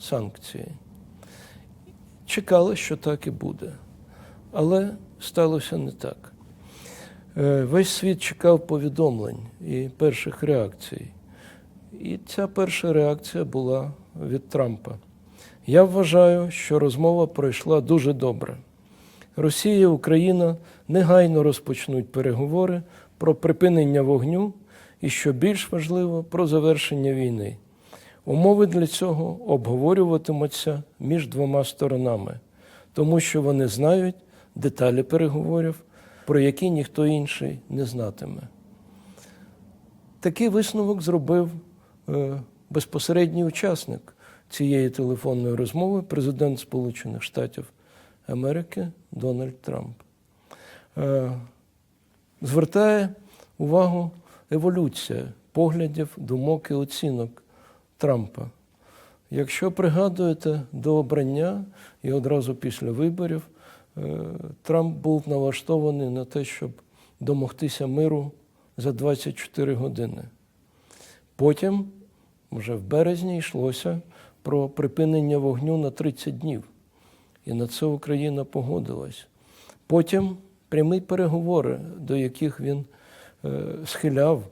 санкції. Чекали, що так і буде. Але сталося не так. Е, Весь світ чекав повідомлень і перших реакцій. І ця перша реакція була від Трампа. Я вважаю, що розмова пройшла дуже добре. Росія і Україна негайно розпочнуть переговори про припинення вогню і, що більш важливо, про завершення війни. Умови для цього обговорюватимуться між двома сторонами, тому що вони знають деталі переговорів, про які ніхто інший не знатиме. Такий висновок зробив е, безпосередній учасник цієї телефонної розмови, президент Сполучених Штатів Америки Дональд Трамп. Е, звертає увагу еволюція поглядів, думок і оцінок Трампа. Якщо пригадуєте до обрання і одразу після виборів, е, Трамп був налаштований на те, щоб домогтися миру за 24 години. Потім, вже в березні, йшлося про припинення вогню на 30 днів. І на це Україна погодилась. Потім прямі переговори, до яких він е, схиляв